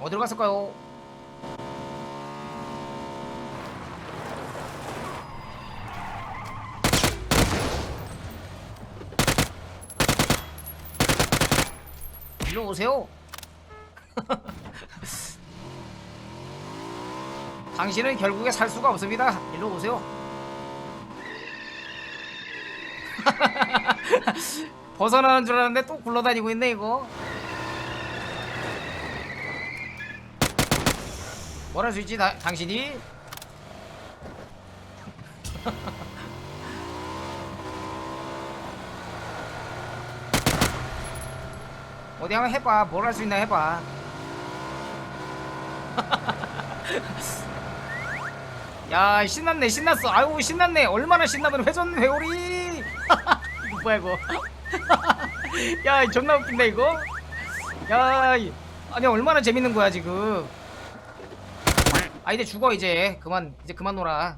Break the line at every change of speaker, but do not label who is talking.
어디로 갔을까요? 일로 오세요. 당신은 결국에 살 수가 없습니다. 일로 오세요. 벗어나는 줄 알았는데 또 굴러다니고 있네 이거. 뭘 할 수 있지 다, 당신이? 어디 한번 해봐. 뭘 할 수 있나 해봐. 야 신났네 신났어. 아유 신났네. 얼마나 신나면 회전 회오리. 뭐야 이거. 야 존나 웃긴다 이거. 야 이- 아니 얼마나 재밌는 거야 지금 아 이제 죽어 이제. 그만 이제 그만 놀아